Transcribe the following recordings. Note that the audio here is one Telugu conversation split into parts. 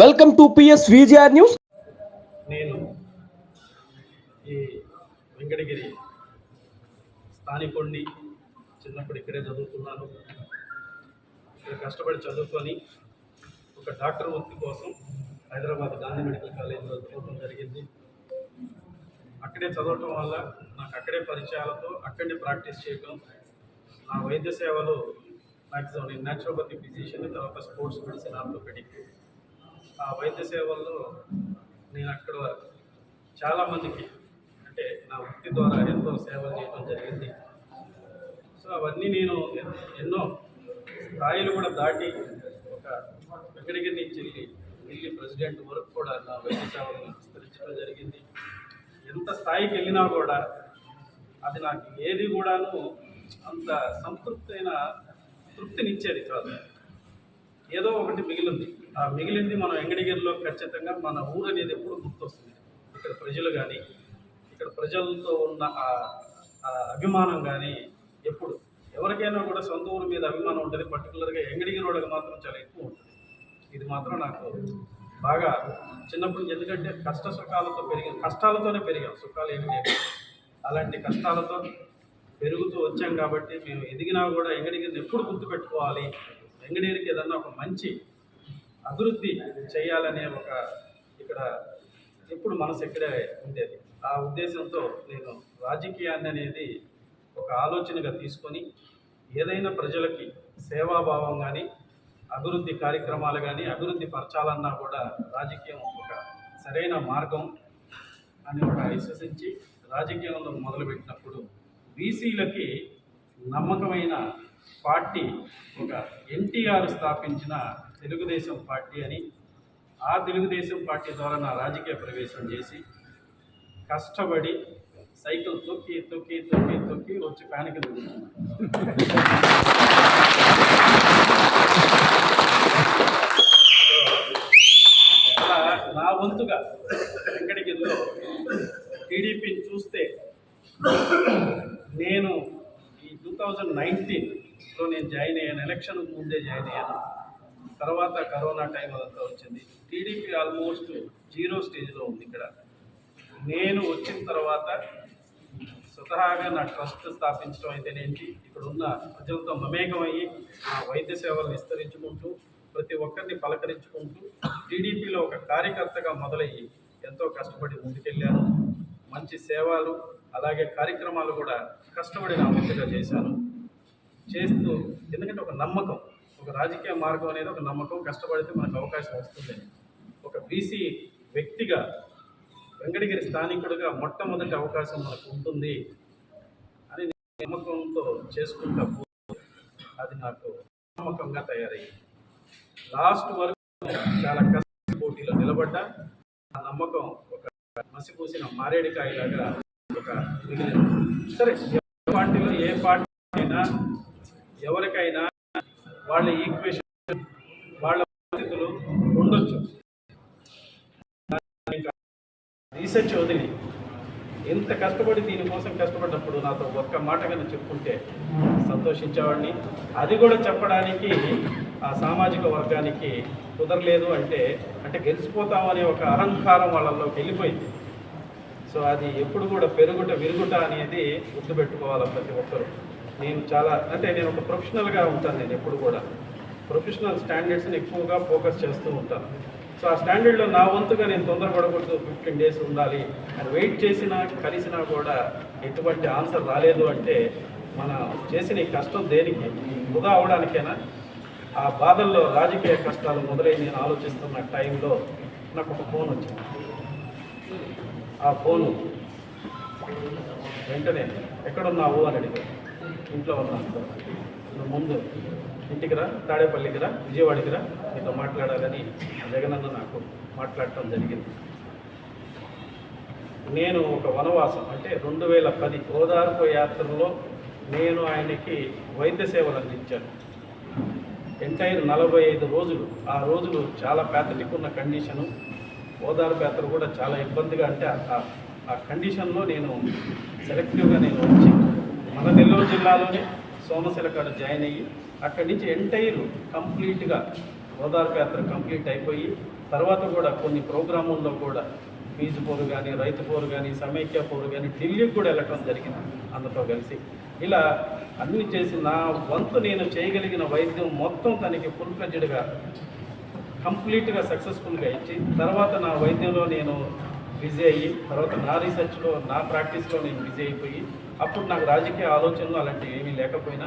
Welcome to P S V G R news. నేను ఈ వెంకటగిరి స్థానికుడిని చిన్నప్పుడు ఇక్కడే చదువుకున్నాను. ఇక్కడ కష్టపడి చదువుకొని ఒక డాక్టర్ వృత్తి కోసం హైదరాబాద్ గాంధీ మెడికల్ కాలేజీలో చదవడం జరిగింది. అక్కడే చదవటం వల్ల నాకు అక్కడే పరిచయాలతో అక్కడే ప్రాక్టీస్ చేయడం నా వైద్య సేవలు మ్యాక్సిమం నేను న్యాచురోపతి ఫిజిషియన్ తర్వాత స్పోర్ట్స్ మెడిసిన్ ఆర్థోపెడిక్ ఆ వైద్య సేవల్లో నేను అక్కడ చాలామందికి అంటే నా వృత్తి ద్వారా ఎంతో సేవలు చేయడం జరిగింది. సో అవన్నీ నేను ఎన్నో స్థాయిలు కూడా దాటి ఒక వెంకటగిరి నుంచి వెళ్ళి ఢిల్లీ ప్రెసిడెంట్ వరకు కూడా నా వైద్య సేవలను విస్తరించడం జరిగింది. ఎంత స్థాయికి వెళ్ళినా కూడా అది నాకు ఏది కూడాను అంత సంతృప్తైన తృప్తినిచ్చేది కాదు. ఏదో ఒకటి మిగిలింది. మిగిలింది మనం వెంగడిగిరిలో ఖచ్చితంగా మన ఊరు అనేది ఎప్పుడు గుర్తొస్తుంది. ఇక్కడ ప్రజలు కానీ ఇక్కడ ప్రజలతో ఉన్న ఆ అభిమానం కానీ ఎప్పుడు. ఎవరికైనా కూడా సొంత ఊరు మీద అభిమానం ఉంటుంది. పర్టికులర్గా ఎంగడిగిరి వాళ్ళకి మాత్రం చాలా ఎక్కువ ఉంటుంది. ఇది మాత్రం నాకు బాగా చిన్నప్పటి నుంచి ఎందుకంటే కష్ట సుఖాలతో పెరిగాం కష్టాలతోనే పెరిగాం. సుఖాలు ఏమి లేవు. అలాంటి కష్టాలతో పెరుగుతూ వచ్చాం కాబట్టి మేము ఎదిగినా కూడా ఎంగడిగిరిని ఎప్పుడు గుర్తుపెట్టుకోవాలి. ఎంగడిగిరికి ఏదన్నా ఒక మంచి అభివృద్ధి చేయాలనే ఒక ఇక్కడ ఎప్పుడు మనసు ఇక్కడే ఉండేది. ఆ ఉద్దేశంతో నేను రాజకీయాన్ని అనేది ఒక ఆలోచనగా తీసుకొని ఏదైనా ప్రజలకి సేవాభావం కానీ అభివృద్ధి కార్యక్రమాలు కానీ అభివృద్ధి పరచాలన్నా కూడా రాజకీయం ఒక సరైన మార్గం అని ఒక విశ్వసించి రాజకీయంలో మొదలుపెట్టినప్పుడు బీసీలకి నమ్మకమైన పార్టీ ఒక ఎన్టీఆర్ స్థాపించిన తెలుగుదేశం పార్టీ అని ఆ తెలుగుదేశం పార్టీ ద్వారా నా రాజకీయ ప్రవేశం చేసి కష్టపడి సైకిల్ తొక్కి తొక్కి తొక్కి తొక్కి వచ్చి ఫ్యాన్కి అలా నా వంతుగా వెంకటగిరిలో టీడీపీని చూస్తే నేను ఈ టూ థౌజండ్ నైన్టీన్లో నేను జాయిన్ అయ్యాను. ఎలక్షన్ ముందే జాయిన్ అయ్యాను. తర్వాత కరోనా టైం అదంతా వచ్చింది. టీడీపీ ఆల్మోస్ట్ జీరో స్టేజ్లో ఉంది ఇక్కడ. నేను వచ్చిన తర్వాత స్వతహాగా నా ట్రస్ట్ స్థాపించడం అయితేనేంటి ఇక్కడ ఉన్న ప్రజలతో మమేకమయ్యి నా వైద్య సేవలు విస్తరించుకుంటూ ప్రతి ఒక్కరిని పలకరించుకుంటూ టీడీపీలో ఒక కార్యకర్తగా మొదలయ్యి ఎంతో కష్టపడి ముందుకెళ్ళాను. మంచి సేవలు అలాగే కార్యక్రమాలు కూడా కష్టపడి నా చేశాను. చేస్తూ ఎందుకంటే ఒక నమ్మకం. ఒక రాజకీయ మార్గం అనేది ఒక నమ్మకం కష్టపడితే మనకు అవకాశం వస్తుంది. ఒక బీసీ వ్యక్తిగా వెంకటగిరి స్థానికుడిగా మొట్టమొదటి అవకాశం మనకు ఉంటుంది అని నేను నమ్మకంతో చేసుకుంటా అది నాకు నమ్మకంగా తయారయ్యింది. లాస్ట్ వరకు చాలా కష్ట పోటీలో నిలబడ్డా. ఆ నమ్మకం ఒక మసిపూసిన మారేడికాయలాగా ఒక మిగిలింది. సరే పార్టీలో ఏ పార్టీ అయినా ఎవరికైనా వాళ్ళ ఈక్వేషన్ వాళ్ళ పరిస్థితులు ఉండొచ్చు. రీసెర్చ్ వదిలి ఎంత కష్టపడి దీనికోసం కష్టపడ్డప్పుడు నాతో ఒక్క మాట కన్నా చెప్పుకుంటే సంతోషించేవాడిని. అది కూడా చెప్పడానికి ఆ సామాజిక వర్గానికి కుదరలేదు అంటే అంటే గెలిచిపోతామనే ఒక అహంకారం వాళ్ళలోకి వెళ్ళిపోయింది. సో అది ఎప్పుడు కూడా పెరుగుట విరుగుట అనేది గుర్తుపెట్టుకోవాలి ప్రతి ఒక్కరు. నేను చాలా అంటే నేను ఒక ప్రొఫెషనల్గా ఉంటాను నేను ఎప్పుడు కూడా. ప్రొఫెషనల్ స్టాండర్డ్స్ని ఎక్కువగా ఫోకస్ చేస్తూ ఉంటాను. సో ఆ స్టాండర్డ్లో నా వంతుగా నేను తొందరపడకూడదు ఫిఫ్టీన్ డేస్ ఉండాలి అని వెయిట్ చేసినా కలిసినా కూడా ఎటువంటి ఆన్సర్ రాలేదు అంటే మన చేసిన ఈ కష్టం దేనికి? వృధా అవడానికేనా? ఆ బాధల్లో రాజకీయ కష్టాలు మొదలై నేను ఆలోచిస్తున్న టైంలో నాకు ఒక ఫోన్ వచ్చింది. ఆ ఫోను వెంటనే ఎక్కడున్నావు అని అడిగాను ఇంట్లో ఉన్నాను నువ్వు ముందు ఇంటికి రా తాడేపల్లికి రా విజయవాడకి రా. నీతో మాట్లాడాలని జగనన్న నాకు మాట్లాడటం జరిగింది. నేను ఒక వనవాసం అంటే రెండు వేల పది ఓదార్పు యాత్రలో నేను ఆయనకి వైద్య సేవలు అందించాను. ఎంటైర్ నలభై ఐదు రోజులు. ఆ రోజులు చాలా ప్యాథటిక్ ఉన్న కండిషను ఓదార్పు యాత్ర కూడా చాలా ఇబ్బందిగా అంటే ఆ- ఆ కండిషన్లో నేను సెలెక్టివ్గా నేను వచ్చి మన నెల్లూరు జిల్లాలోనే సోమశిలకాడ జాయిన్ అయ్యి అక్కడి నుంచి ఎంటైర్ కంప్లీట్గా ఓదార్పు యాత్ర కంప్లీట్ అయిపోయి తర్వాత కూడా కొన్ని ప్రోగ్రాముల్లో కూడా ఫీజు పోరు కానీ రైతు పోరు కానీ సమైక్య పోరు కానీ ఢిల్లీకి కూడా వెళ్ళటం జరిగింది అందరితో కలిసి. ఇలా అన్ని చేసి నా వంతు నేను చేయగలిగిన వైద్యం మొత్తం తనకి ఫుల్ ఫ్లెడ్జ్డ్గా కంప్లీట్గా సక్సెస్ఫుల్గా ఇచ్చి తర్వాత నా వైద్యంలో నేను బిజీ అయ్యి తర్వాత నా రీసెర్చ్లో నా ప్రాక్టీస్లో నేను బిజీ అయిపోయి అప్పుడు నాకు రాజకీయ ఆలోచనలు అలాంటివి ఏమీ లేకపోయినా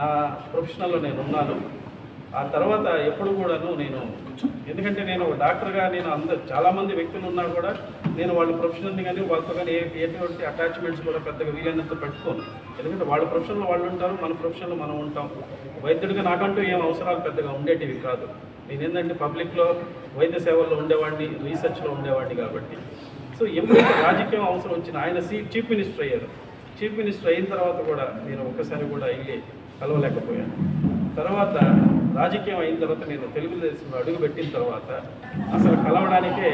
నా ప్రొఫెషనల్లో నేను ఉన్నాను. ఆ తర్వాత ఎప్పుడు కూడాను నేను ఎందుకంటే నేను ఒక డాక్టర్గా నేను అందరు చాలామంది వ్యక్తులు ఉన్నా కూడా నేను వాళ్ళ ప్రొఫెషనల్ని కానీ వాళ్ళతో కానీ ఏ ఎటువంటి అటాచ్మెంట్స్ కూడా పెద్దగా వీలైనంత పెట్టుకోను. ఎందుకంటే వాళ్ళ ప్రొఫెషన్లో వాళ్ళు ఉంటారు మన ప్రొఫెషన్లో మనం ఉంటాం. వైద్యుడిగా నాకంటూ ఏం అవసరాలు పెద్దగా ఉండేటివి కాదు. నేను ఏంటంటే పబ్లిక్లో వైద్య సేవల్లో ఉండేవాడిని రీసెర్చ్లో ఉండేవాడిని కాబట్టి. సో ఎప్పుడైతే రాజకీయం అవసరం వచ్చిన ఆయన సీ చీఫ్ మినిస్టర్ అయ్యారు. చీఫ్ మినిస్టర్ అయిన తర్వాత కూడా నేను ఒక్కసారి కూడా వెళ్ళి కలవలేకపోయాను. తర్వాత రాజకీయం అయిన తర్వాత నేను తెలుగుదేశంలో అడుగు పెట్టిన తర్వాత అసలు కలవడానికే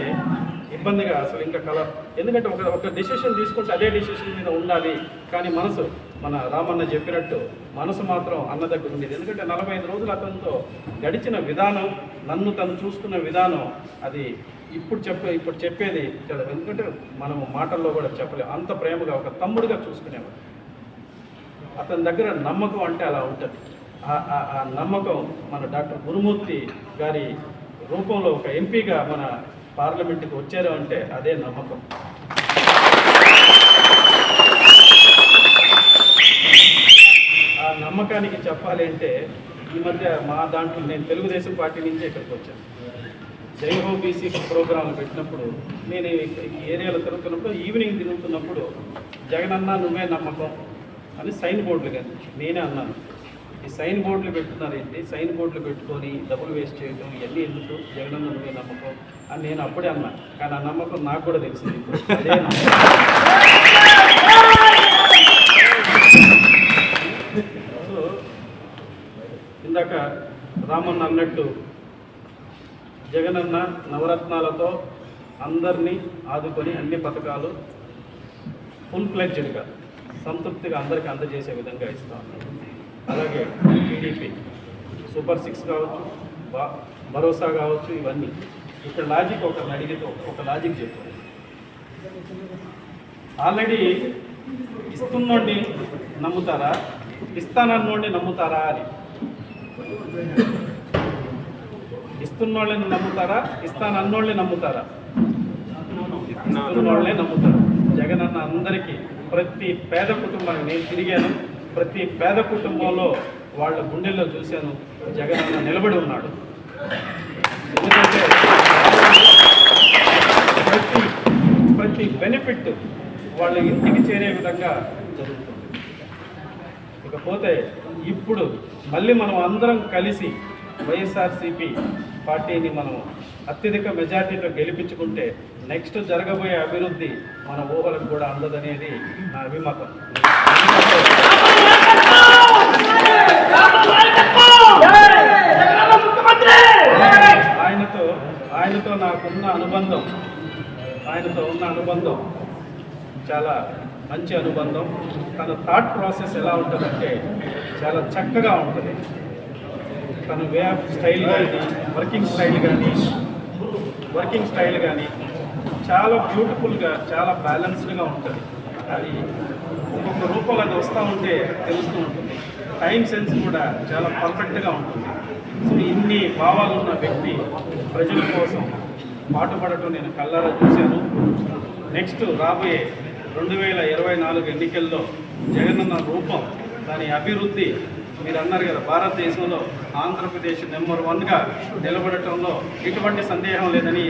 ఇబ్బందిగా అసలు ఇంకా కల ఎందుకంటే ఒక ఒక డిసిషన్ తీసుకుంటే అదే డిసిషన్ మీద ఉండాలి. కానీ మనసు మన రామన్న చెప్పినట్టు మనసు మాత్రం అన్న దగ్గర ఉండేది. ఎందుకంటే నలభై ఐదు రోజులు అతనితో గడిచిన విధానం నన్ను తను చూసుకున్న విధానం అది ఇప్పుడు చెప్పే ఇప్పుడు చెప్పేది ఎందుకంటే మనము మాటల్లో కూడా చెప్పలేము. అంత ప్రేమగా ఒక తమ్ముడుగా చూసుకునేవాడు. అతని దగ్గర నమ్మకం అంటే అలా ఉంటుంది. ఆ- ఆ- ఆ నమ్మకం మన డాక్టర్ గురుమూర్తి గారి రూపంలో ఒక ఎంపీగా మన పార్లమెంట్కి వచ్చారు అంటే అదే నమ్మకం ఆ నమ్మకానికి చెప్పాలి అంటే ఈ మధ్య మా దాంట్లో నేను తెలుగుదేశం పార్టీ నుంచే ఇక్కడికి వచ్చాను. జైహో బీసీ ప్రోగ్రాంలు పెట్టినప్పుడు నేను ఈ- ఏరియాలో తిరుగుతున్నప్పుడు ఈవినింగ్ తిరుగుతున్నప్పుడు జగనన్న నువ్వే నమ్మకం అని సైన్ బోర్డులు కానీ నేనే అన్నాను. ఈ సైన్ బోర్డులు పెట్టుకున్నారేంటి? సైన్ బోర్డులు పెట్టుకొని డబ్బులు వేస్ట్ చేయడం ఇవన్నీ ఎందుకు? జగనన్న నువ్వే నమ్మకం అని నేను అప్పుడే అన్నా. కానీ ఆ నమ్మకం నాకు కూడా తెలిసింది ఇప్పుడు అదే నమ్మకం సో ఇందాక రామన్న అన్నట్టు జగనన్న నవరత్నాలతో అందరినీ ఆదుకొని అన్ని పథకాలు ఫుల్ ఫ్లెడ్జ్డ్గా సంతృప్తిగా అందరికీ అందజేసే విధంగా ఇస్తా అలాగే టీడీపీ సూపర్ సిక్స్ కావచ్చు భరోసా కావచ్చు ఇవన్నీ. ఇక్కడ లాజిక్ ఒక అడిగితే ఒక లాజిక్ చెప్పారు ఆల్రెడీ ఇస్తున్నోడిని నమ్ముతారా? ఇస్తానన్నోడిని నమ్ముతారా అని. ఇస్తున్నోళ్ళని నమ్ముతారా? ఇస్తాను అన్నోళ్ళని నమ్ముతారా? ఇస్తున్నోళ్ళే నమ్ముతారు. జగన్ అన్న అందరికీ ప్రతి పేద కుటుంబానికి నేను తిరిగాను. ప్రతి పేద కుటుంబంలో వాళ్ళ గుండెల్లో చూశాను. జగన్ అన్న నిలబడి ఉన్నాడు. ఎందుకంటే ప్రతి ప్రతి బెనిఫిట్ వాళ్ళ ఇంటికి చేరే విధంగా జరుగుతుంది. ఇకపోతే ఇప్పుడు మళ్ళీ మనం అందరం కలిసి వైఎస్ఆర్సీపీ పార్టీని మనం అత్యధిక మెజార్టీతో గెలిపించుకుంటే నెక్స్ట్ జరగబోయే అభివృద్ధి మన ఊహలకు కూడా అందదనేది నా అభిమతం. ఆయనతో ఆయనతో నాకున్న అనుబంధం ఆయనతో ఉన్న అనుబంధం చాలా మంచి అనుబంధం. తన థాట్ ప్రాసెస్ ఎలా ఉంటుందంటే చాలా చక్కగా ఉంటుంది. తన వే ఆఫ్ స్టైల్ కానీ వర్కింగ్ స్టైల్ కానీ వర్కింగ్ స్టైల్ కానీ చాలా బ్యూటిఫుల్గా చాలా బ్యాలెన్స్డ్గా ఉంటుంది. అది ఒక్కొక్క రూపంలో అది వస్తూ ఉంటే తెలుస్తూ ఉంటుంది. టైం సెన్స్ కూడా చాలా పర్ఫెక్ట్గా ఉంటుంది. సో ఇన్ని భావాలు ఉన్న వ్యక్తి ప్రజల కోసం పాటుపడటం నేను కళ్ళారా చూశాను. నెక్స్ట్ రాబోయే రెండు వేల ఇరవై నాలుగు ఎన్నికల్లో జగనన్న రూపం దాని అభివృద్ధి మీరు అన్నారు కదా భారతదేశంలో ఆంధ్రప్రదేశ్ నెంబర్ వన్గా నిలబడటంలో ఎటువంటి సందేహం లేదని